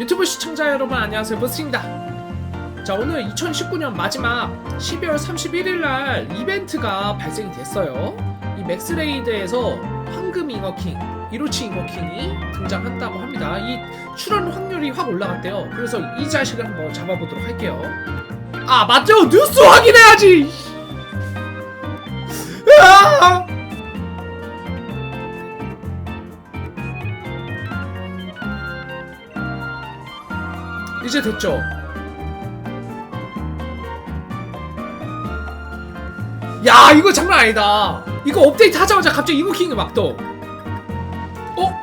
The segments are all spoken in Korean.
유튜브 시청자 여러분 안녕하세요. 버스입니다. 자 오늘 2019년 마지막 12월 31일 날 이벤트가 발생이 됐어요. 이 맥스레이드에서 황금 잉어킹 이로치 잉어킹이 등장한다고 합니다. 이 출원 확률이 확 올라갔대요. 그래서 이 자식을 한번 잡아보도록 할게요. 아 맞죠? 뉴스 확인해야지! 아! 이제 됐죠? 야 이거 장난 아니다 이거 업데이트 하자마자 갑자기 이모킹이 막 떠. 어?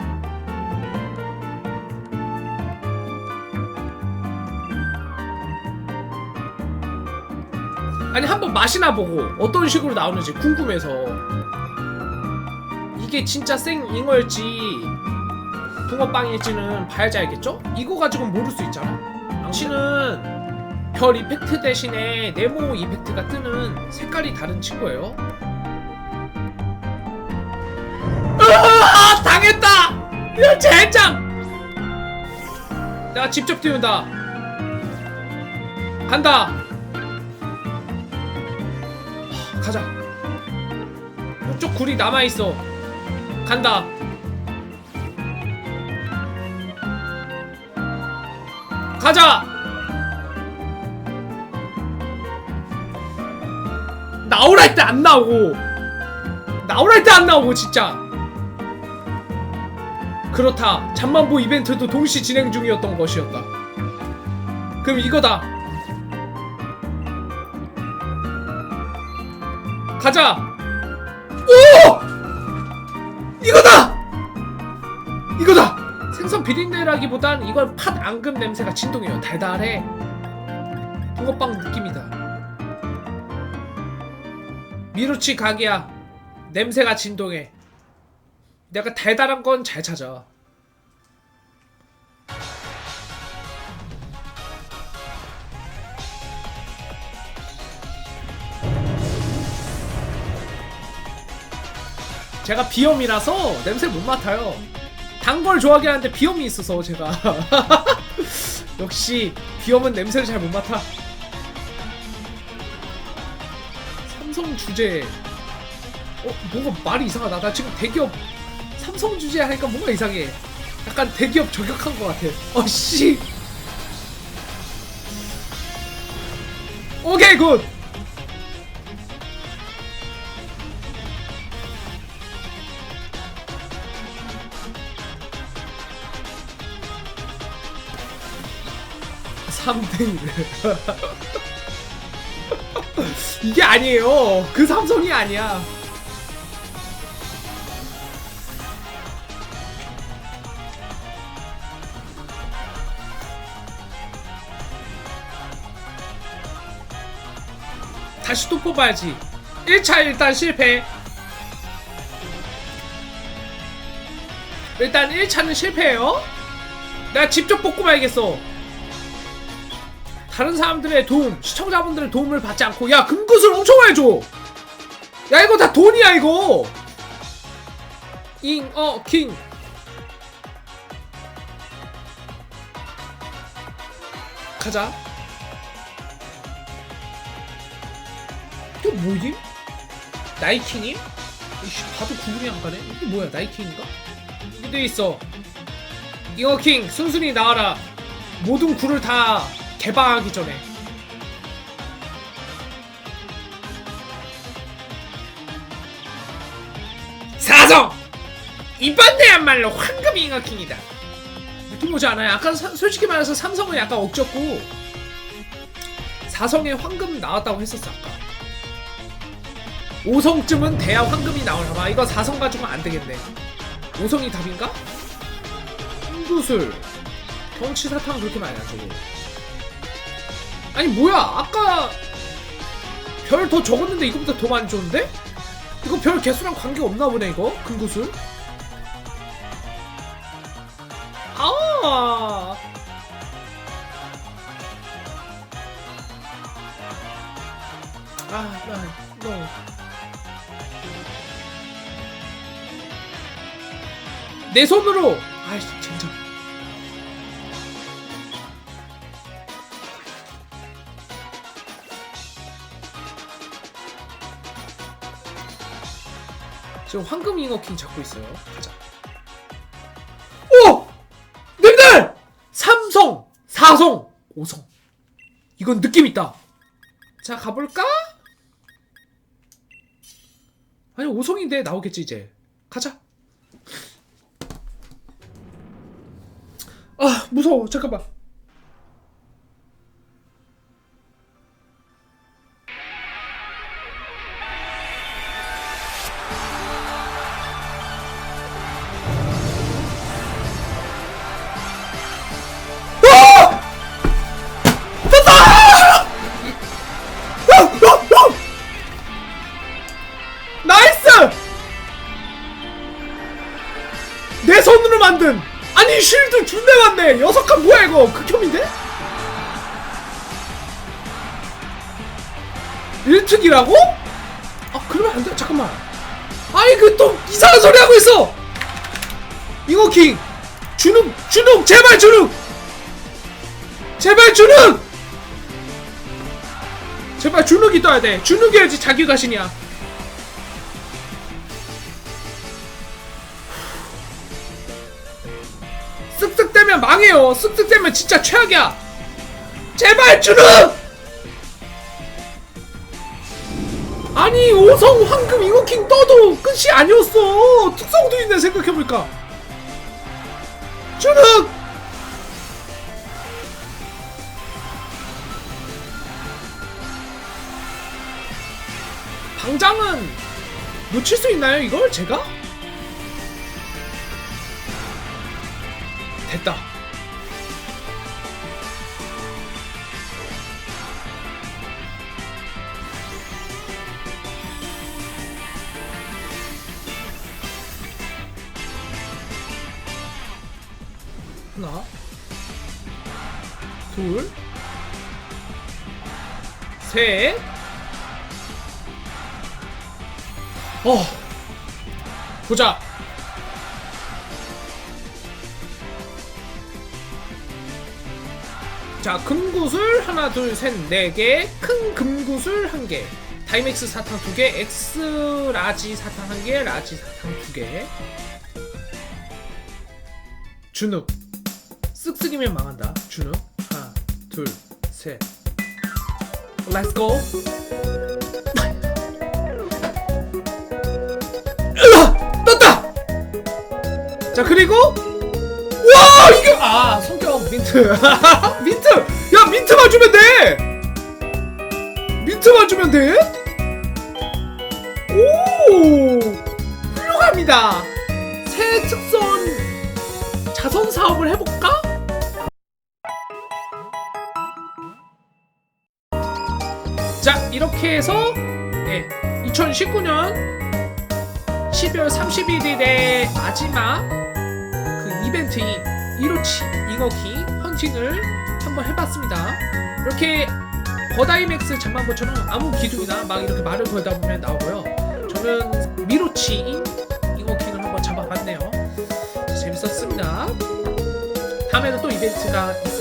아니 한번 맛이나 보고 어떤 식으로 나오는지 궁금해서 이게 진짜 생 잉어일지 붕어빵일지는 봐야지 알겠죠? 이거 가지고는 모를 수 있잖아. 당신은 별 이펙트 대신에 네모 이펙트가 뜨는 색깔이 다른 친구예요. 아, 당했다! 야, 젠장! 내가 직접 띄운다. 간다. 하, 가자. 이쪽 굴이 남아 있어. 간다. 가자! 나오라 할 때 안 나오고 나오라 할 때 안 나오고 진짜 그렇다 잠만보 이벤트도 동시 진행 중이었던 것이었다 그럼 이거다 가자 오! 이거다! 생선 비린내라기보단 이건 팥 앙금 냄새가 진동해요. 달달해. 붕어빵 느낌이다. 미루치 각이야. 냄새가 진동해. 내가 달달한 건 잘 찾아. 제가 비염이라서 냄새 못 맡아요. 단 걸 좋아하긴 하는데 비염이 있어서 제가 역시 비염은 냄새를 잘 못 맡아. 삼성 주제. 어 뭔가 말이 이상하다. 나 지금 대기업 삼성 주제 하니까 뭔가 이상해. 약간 대기업 저격한 것 같아. 어씨. 오케이 굿. 삼등이래 이게 아니에요. 그 삼성이 아니야. 다시 또 뽑아야지. 1차 일단 실패. 일단 1차는 실패예요. 내가 직접 뽑고 말겠어. 다른 사람들의 도움, 시청자분들의 도움을 받지 않고 야 금굿을 엄청 많이 줘. 야 이거 다 돈이야 이거. 잉어 킹. 가자. 이거 뭐지? 나이킹임? 이씨 봐도 구분이 안 가네. 이게 뭐야 나이킹인가? 여기 돼 있어. 잉어킹 순순히 나와라. 모든 굴을 다 개방하기 전에. 사성! 이번 내야말로 황금 잉어킹이다. 느낌 오지 않아요? 아까 사- 솔직히 말해서 삼성은 약간 억졌고 사성에 황금 나왔다고 했었어 아까. 5성쯤은 돼야 황금이 나오나 봐. 이거 4성 가지고 안 되겠네. 5성이 답인가? 홍구슬 경치 사탕 그렇게 많이 안 주고 아니 뭐야 아까 별 더 적었는데 이거보다 더 많이 줬는데? 이거 별 개수랑 관계 없나 보네 이거 금구슬 아 아, 아, 너. 내 손으로! 아이씨. 지금 황금 잉어킹 잡고 있어요. 가자. 오! 님들! 삼성, 사성, 오성. 이건 느낌 있다. 자, 가볼까? 아니, 오성인데 나오겠지, 이제. 가자. 아, 무서워. 잠깐만. 아니 쉴드 준대 맞네. 여섯 칸 뭐야 이거? 극혐인데? 1특이라고? 아 그러면 안돼. 잠깐만. 아이 그또 이상한 소리 하고 있어. 잉어킹. 주눅 주눅. 제발 주눅. 제발 주눅. 제발 주눅이 떠야 돼. 주눅이어야지 자기 가신이야 쓱쓱대면 망해요. 쓱쓱대면 진짜 최악이야. 제발 주는! 아니 오성 황금 잉어킹 떠도 끝이 아니었어. 특성도 있네 생각해보니까. 주는! 당장은 놓칠 수 있나요 이걸 제가? 됐다. 하나, 둘, 셋, 어, 보자. 자, 금구슬 하나, 둘, 셋, 네 개, 큰 금구슬 한 개, 다이맥스 사탕 두 개, 엑스 라지 사탕 한 개, 라지 사탕 두 개. 준욱. 쓱쓱이면 망한다. 준욱. 하나, 둘, 셋. Let's go. 으아! 떴다! 자, 그리고 와 이게 아 성격 민트 민트 야 민트만 주면 돼 민트만 주면 돼오 훌륭합니다 새 특선 자선 사업을 해볼까? 자 이렇게 해서 네 2019년 12월 31일의 마지막 그 이벤트인 이로치 잉어킹 헌팅을 한번 해봤습니다. 이렇게 거다이맥스 장만보처럼 아무 기둥이나 막 이렇게 말을 걸다 보면 나오고요. 저는 미로치인 잉어킹을 한번 잡아봤네요. 재밌었습니다. 다음에는 또 이벤트가 있을